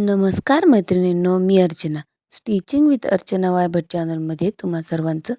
नमस्कार मैत्रिणींनो मी अर्चना. स्टिचिंग विथ अर्चना वायभट चॅनलमध्ये तुम्हा सर्वांचं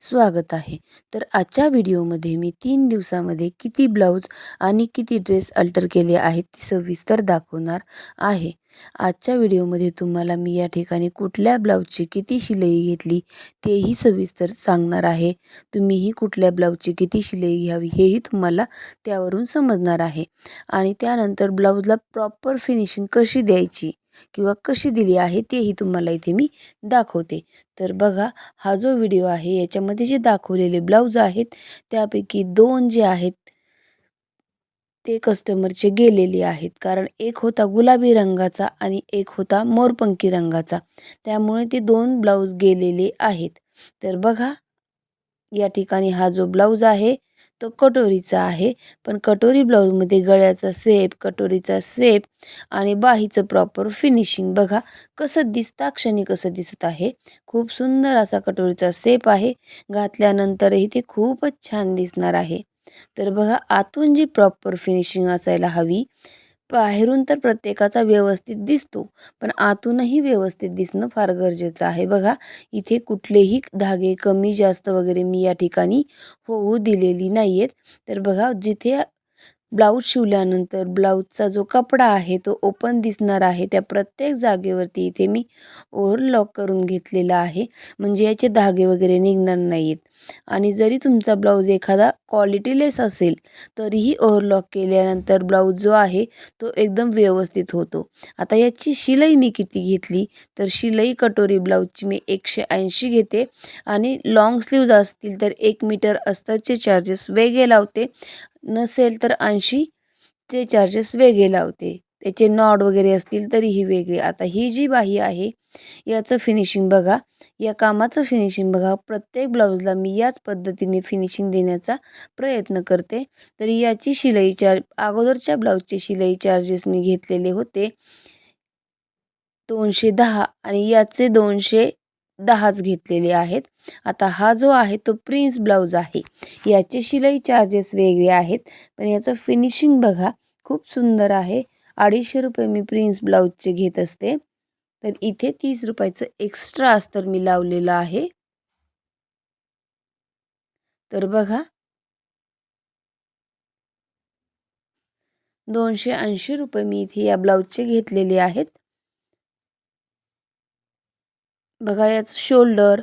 स्वागत आहे. तर आजच्या व्हिडिओमध्ये मी तीन दिवसामध्ये किती ब्लाऊज आणि किती ड्रेस अल्टर केले आहेत ती सविस्तर दाखवणार आहे. आजच्या व्हिडिओमध्ये तुम्हाला मी या ठिकाणी कुठल्या ब्लाऊजची किती शिलाई घेतली तेही सविस्तर सांगणार आहे. तुम्हीही कुठल्या ब्लाऊजची किती शिलाई घ्यावी हेही तुम्हाला त्यावरून समजणार आहे. आणि त्यानंतर ब्लाऊजला प्रॉपर फिनिशिंग कशी द्यायची? किंवा कशी दिली आहे तेही तुम्हाला इथे मी दाखवते. तर बघा हा जो व्हिडिओ आहे याच्यामध्ये जे दाखवलेले ब्लाऊज आहेत त्यापैकी दोन जे आहेत ते कस्टमरचे गेलेले आहेत. कारण एक होता गुलाबी रंगाचा आणि एक होता मोरपंखी रंगाचा. त्यामुळे ते दोन ब्लाऊज गेलेले आहेत. तर बघा या ठिकाणी हा जो ब्लाऊज आहे तो कटोरीचा आहे. पण कटोरी ब्लाऊजमध्ये गळ्याचा सेप कटोरीचा सेप आणि बाहीचं प्रॉपर फिनिशिंग बघा कसं दिसता क्षणी कसं दिसत आहे. खूप सुंदर असा कटोरीचा सेप आहे. घातल्यानंतरही ते खूपच छान दिसणार आहे. तर बघा आतून जी प्रॉपर फिनिशिंग असायला हवी बाहेरून तर प्रत्येकाचा व्यवस्थित दिसतो पण आतूनही व्यवस्थित दिसणं फार गरजेचं आहे. बघा इथे कुठलेही धागे कमी जास्त वगैरे मी या ठिकाणी होऊ दिलेली नाही आहेत तर बघा जिथे ब्लाऊज शिवल्यानंतर ब्लाऊजचा जो कपडा आहे तो ओपन दिसणार आहे. त्या प्रत्येक जागेवरती इथे मी ओव्हरलॉक करून घेतलेला आहे. म्हणजे याचे धागे वगैरे निघणार नाहीत. आणि जरी तुमचा ब्लाऊज एखादा क्वालिटीलेस असेल तरीही ओव्हरलॉक केल्यानंतर ब्लाऊज जो आहे तो एकदम व्यवस्थित होतो. आता याची शिलाई मी किती घेतली? तर शिलाई कटोरी ब्लाऊजची मी एकशे ऐंशी घेते. आणि लॉंग स्लीव्ज असतील तर एक मीटर अस्तरचे चार्जेस वेगळे लावते. नसेल तर ऐंशीचे चार्जेस वेगळे लावते. त्याचे नॉड वगैरे असतील तरीही वेगळे. आता ही जी बाही आहे याचं फिनिशिंग बघा. या कामाचं फिनिशिंग बघा. प्रत्येक ब्लाऊजला मी याच पद्धतीने फिनिशिंग देण्याचा प्रयत्न करते. तरी याची शिलाई चार्ज अगोदरच्या ब्लाऊजचे शिलाई चार्जेस मी घेतलेले होते दोनशे दहा आणि याचे दोनशे दहाच घेतलेले आहेत. आता हा जो आहे तो प्रिन्स ब्लाऊज आहे. याचे शिलाई चार्जेस वेगळे आहेत. पण याचं फिनिशिंग बघा खूप सुंदर आहे. अडीचशे रुपये मी प्रिन्स ब्लाऊजचे घेत असते. तर इथे तीस रुपयाचं एक्स्ट्रा अस्तर मी लावलेलं आहे. तर बघा. दोनशे ऐंशी रुपये मी इथे या ब्लाऊजचे घेतलेले आहेत. बघा याचं शोल्डर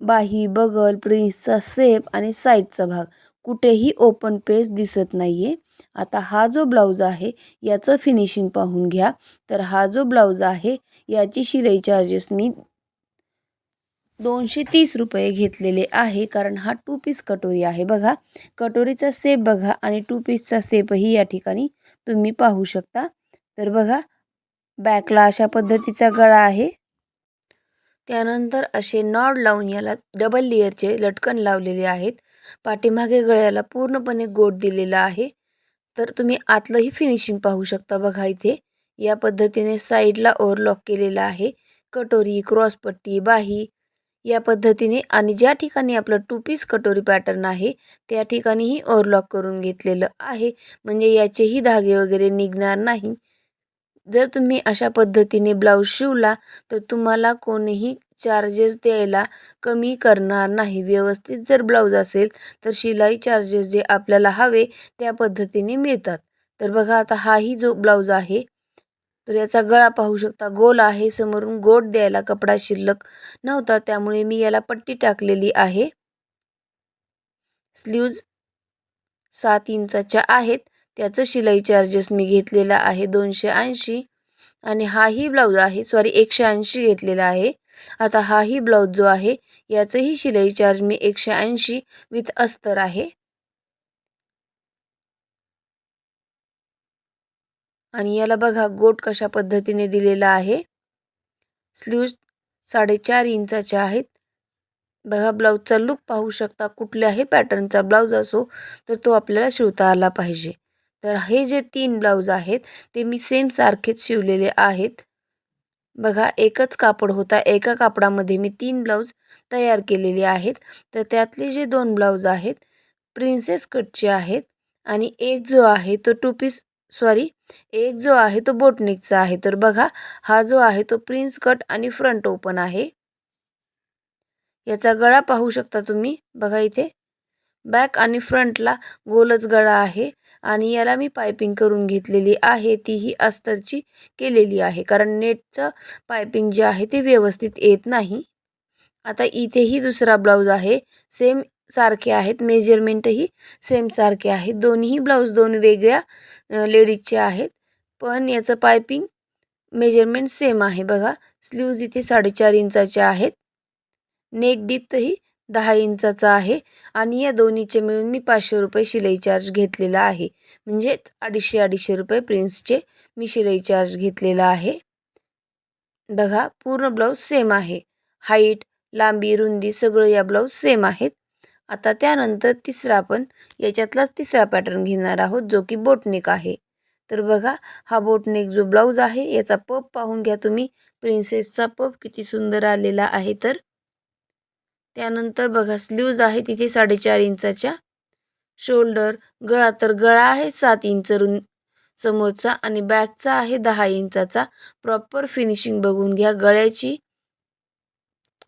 बाही बगल प्रिन्सचा सेप आणि साईडचा भाग. कुठेही ओपन पेस दिसत नाही आहे आता हा जो ब्लाऊज आहे याचं फिनिशिंग पाहून घ्या. तर हा जो ब्लाऊज आहे याची शिलाई चार्जेस मी दोनशे तीस रुपये घेतलेले आहे. कारण हा टू पीस कटोरी आहे बघा. कटोरीचा सेप बघा आणि टू पीसचा सेपही या ठिकाणी तुम्ही पाहू शकता. तर बघा बॅकला अशा पद्धतीचा गळा आहे. त्यानंतर असे नॉड लावून याला डबल लेअरचे लटकन लावलेले आहेत. पाठीमागे गळ्याला पूर्णपणे गोट दिलेला आहे. तर तुम्ही आतलंही फिनिशिंग पाहू शकता बघा इथे. या पद्धतीने साईडला ओव्हरलॉक केलेला आहे. कटोरी क्रॉसपट्टी बाही. या पद्धतीने आणि ज्या ठिकाणी आपलं टू पीस कटोरी पॅटर्न आहे त्या ठिकाणीही ओव्हरलॉक करून घेतलेलं आहे. म्हणजे याचेही धागे वगैरे निघणार नाही. जर तुम्ही अशा पद्धतीने ब्लाऊज शिवला तर तुम्हाला कोणीही चार्जेस द्यायला कमी करणार नाही. व्यवस्थित जर ब्लाऊज असेल तर शिलाई चार्जेस जे आपल्याला हवे त्या पद्धतीने मिळतात. तर बघा आता हाही जो ब्लाऊज आहे तर याचा गळा पाहू शकता. गोल आहे समोरून गोट द्यायला कपडा शिल्लक नव्हता त्यामुळे मी याला पट्टी टाकलेली आहे. स्लीव्ज सात इंचाच्या आहेत. त्याचं शिलाई चार्जेस मी घेतलेला आहे दोनशे ऐंशी. आणि हाही ब्लाऊज आहे सॉरी एकशे ऐंशी घेतलेला आहे. आता हाही ब्लाऊज जो आहे याचंही शिलाई चार्ज मी एकशे ऐंशी विथ अस्तर आहे. आणि याला बघा गोट कशा पद्धतीने दिलेला आहे. स्लीव्ज साडेचार इंचाच्या आहेत. बघा ब्लाऊजचा लुक पाहू शकता कुठल्याही पॅटर्नचा ब्लाऊज असो तर तो आपल्याला शिवता आला पाहिजे. तर हे जे तीन ब्लाऊज आहेत ते मी सेम सारखेच शिवलेले आहेत. बघा एकच कापड होता. एका कापडामध्ये मी तीन ब्लाऊज तयार केलेले आहेत. तर त्यातले जे दोन ब्लाऊज आहेत प्रिन्सेस कटचे आहेत आणि एक जो आहे तो टू पीस सॉरी एक जो आहे तो बोटनिकचा आहे. तर बघा हा जो आहे तो प्रिन्स कट आणि फ्रंट ओपन आहे. याचा गळा पाहू शकता तुम्ही. बघा इथे. बॅक आणि फ्रंटला गोलच गळा आहे. आणि याला मी पायपिंग करून घेतलेली आहे तीही अस्तरची केलेली आहे. कारण नेटचं पायपिंग जे आहे ते व्यवस्थित येत नाही. आता इथेही दुसरा ब्लाऊज आहे. सेम सारखे आहेत. मेजरमेंटही सेम सारखे आहेत दोन्ही ब्लाऊज दोन वेगळ्या लेडीजचे आहेत. पण याचं पायपिंग मेजरमेंट सेम आहे. बघा स्लीव्ज इथे साडेचार इंचाचे आहेत. नेक डीपही दहा इंचाचा आहे आणि या दोन्हीचे मिळून मी पाचशे रुपये शिलाई चार्ज घेतलेला आहे. म्हणजेच अडीचशे अडीचशे रुपये प्रिन्सचे मी शिलाई चार्ज घेतलेला आहे. बघा पूर्ण ब्लाऊज सेम आहे. हाईट लांबी रुंदी सगळं या ब्लाऊज सेम आहेत. आता त्यानंतर तिसरा आपण याच्यातलाच तिसरा पॅटर्न घेणार आहोत जो की बोटनेक आहे. तर बघा हा बोटनेक जो ब्लाऊज आहे याचा पप पाहून घ्या तुम्ही. प्रिन्सेसचा पप किती सुंदर आलेला आहे तर. त्यानंतर बघा स्लीव्ज आहे तिथे साडेचार इंचाच्या. शोल्डर गळा तर गळा आहे सात इंच रुं समोरचा आणि बॅकचा आहे दहा इंचाचा. प्रॉपर फिनिशिंग बघून घ्या गळ्याची.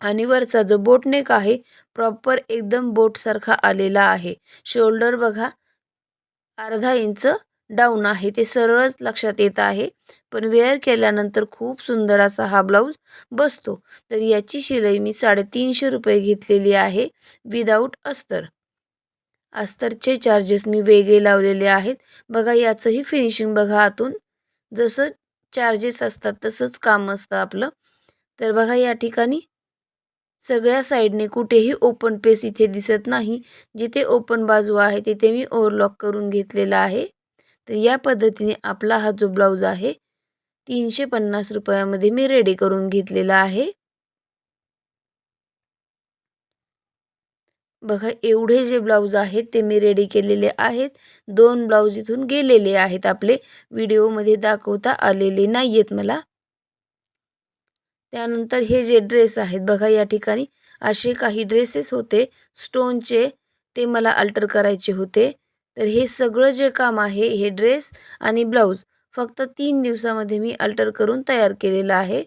आणि वरचा जो बोटनेक आहे प्रॉपर एकदम बोटसारखा आलेला आहे. शोल्डर बघा अर्धा इंच डाऊन आहे ते सरळच लक्षात येत आहे. पण वेअर केल्यानंतर खूप सुंदर असा हा ब्लाऊज बसतो. तर याची शिलाई मी साडेतीनशे रुपये घेतलेली आहे विदाऊट अस्तर. अस्तरचे चार्जेस मी वेगळे लावलेले आहेत. बघा याचंही फिनिशिंग बघा आतून. जसं चार्जेस असतात तसंच काम असतं आपलं. तर बघा या ठिकाणी सगळ्या साईडने कुठेही ओपन पेस इथे दिसत नाही. जिथे ओपन बाजू आहे तिथे मी ओव्हरलॉक करून घेतलेला आहे. तर या पद्धतीने आपला हा जो ब्लाऊज आहे तीनशे पन्नास रुपयामध्ये मी रेडी करून घेतलेला आहे. बघा एवढे जे ब्लाऊज आहेत ते मी रेडी केलेले आहेत. दोन ब्लाऊज इथून गेलेले आहेत. आपले व्हिडिओमध्ये दाखवता आलेले नाही आहेत मला. त्यानंतर हे जे ड्रेस आहेत बघा या ठिकाणी असे काही ड्रेसेस होते. स्टोनचे ते मला अल्टर करायचे होते. तर हे सगळं जे काम आहे हे ड्रेस आणि ब्लाऊज फक्त तीन दिवसामध्ये मी अल्टर करून तयार केलेला आहे.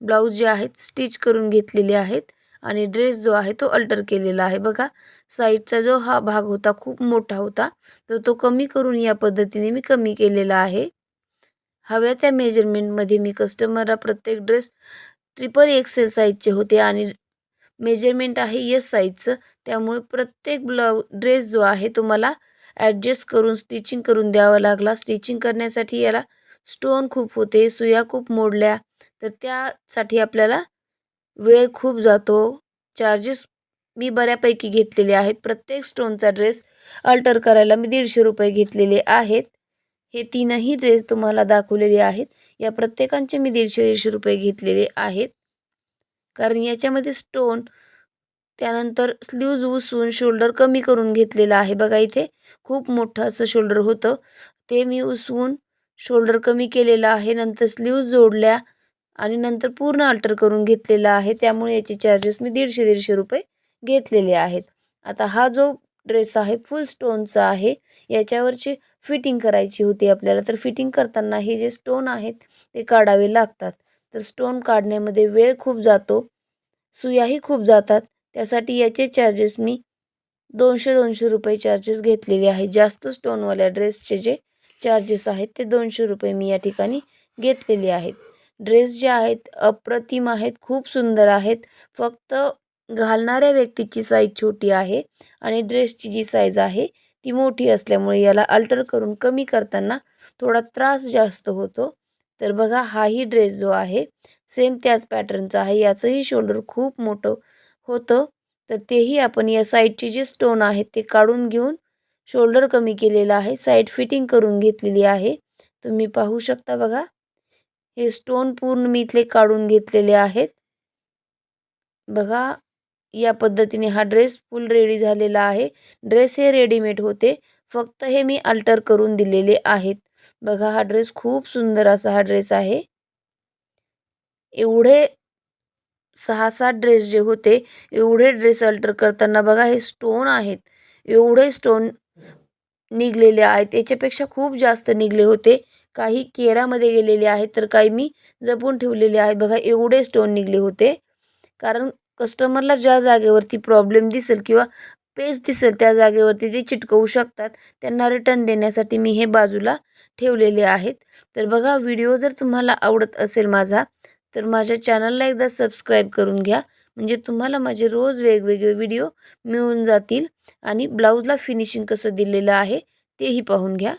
ब्लाऊज जे आहेत स्टिच करून घेतलेले आहेत आणि ड्रेस जो आहे तो अल्टर केलेला आहे. बघा साईडचा जो हा भाग होता खूप मोठा होता तर तो कमी करून या पद्धतीने मी कमी केलेला आहे. हव्या त्या मेजरमेंटमध्ये मी कस्टमरला प्रत्येक ड्रेस ट्रिपल एक्सेल साईजचे होते आणि मेजरमेंट आहे यस साईजचं त्यामुळे प्रत्येक ब्लाऊ ड्रेस जो आहे तो मला ॲडजस्ट करून स्टिचिंग करून द्यावा लागला. स्टिचिंग करण्यासाठी याला स्टोन खूप होते सुया खूप मोडल्या तर त्यासाठी आपल्याला वेळ खूप जातो. चार्जेस मी बऱ्यापैकी घेतलेले आहेत. प्रत्येक स्टोनचा ड्रेस अल्टर करायला मी दीडशे रुपये घेतलेले आहेत. हे तीनही ड्रेस तुम्हाला दाखवलेले आहेत. या प्रत्येकांचे मी दीडशे दीडशे रुपये घेतलेले आहेत. कारण याच्यामध्ये स्टोन त्यानंतर स्लीव्ज उसवून शोल्डर कमी करून घेतलेलं आहे. बघा इथे खूप मोठं असं शोल्डर होतं. ते मी उसवून शोल्डर कमी केलेलं आहे. नंतर स्लीव्ज जोडल्या आणि नंतर पूर्ण अल्टर करून घेतलेला आहे. त्यामुळे याचे चार्जेस मी दीडशे दीडशे रुपये घेतलेले आहेत. आता हा जो ड्रेस आहे फुल स्टोनचा आहे याच्यावरची फिटिंग करायची होती आपल्याला. तर फिटिंग करताना हे जे स्टोन आहेत ते काढावे लागतात. तर स्टोन काढण्यामध्ये वेळ खूप जातो सुयाही खूप जातात. त्यासाठी याचे चार्जेस मी दोनशे दोनशे रुपये चार्जेस घेतलेले आहेत जास्त स्टोनवाल्या ड्रेसचे जे चार्जेस आहेत ते दोनशे रुपये मी या ठिकाणी घेतलेले आहेत. ड्रेस जे आहेत अप्रतिम आहेत खूप सुंदर आहेत. फक्त घालणाऱ्या व्यक्तीची साईज छोटी आहे आणि ड्रेसची जी साईज आहे ती मोठी असल्यामुळे याला अल्टर करून कमी करताना थोडा त्रास जास्त होतो. तर बघा हाही ड्रेस जो आहे सेम त्याच पॅटर्नचा आहे. याचंही शोल्डर खूप मोठं होतं तर तेही आपण या साईडचे जे स्टोन आहेत ते काढून घेऊन शोल्डर कमी केलेलं आहे साईड फिटिंग करून घेतलेली आहे. तुम्ही पाहू शकता बघा हे स्टोन पूर्ण मी इथले काढून घेतलेले आहेत. बघा या पद्धतीने हा ड्रेस फुल रेडी झालेला आहे. ड्रेस हे रेडीमेड होते फक्त हे मी अल्टर करून दिलेले आहेत. बघा हा ड्रेस खूप सुंदर असा हा ड्रेस आहे. एवढे सहा सात ड्रेस जे होते एवढे ड्रेस अल्टर करताना बघा हे स्टोन आहेत. एवढे स्टोन निघलेले आहेत. याच्यापेक्षा खूप जास्त निघले होते. काही केरामध्ये गेलेले आहेत तर काही मी जपून ठेवलेले आहेत. बघा एवढे स्टोन निघले होते. कारण कस्टमरला ज्या जागेवरती प्रॉब्लेम दिसेल किंवा पेज दिसेल त्या जागेवरती ते चिटकवू शकतात. त्यांना रिटर्न देण्यासाठी मी हे बाजूला ठेवलेले आहेत. तर बघा व्हिडिओ जर तुम्हाला आवडत असेल माझा तर माझ्या चॅनलला एकदा सबस्क्राईब करून घ्या. म्हणजे तुम्हाला माझे रोज वेगवेगळे व्हिडिओ मिळून जातील. आणि ब्लाऊजला फिनिशिंग कसं दिलेलं आहे तेही पाहून घ्या.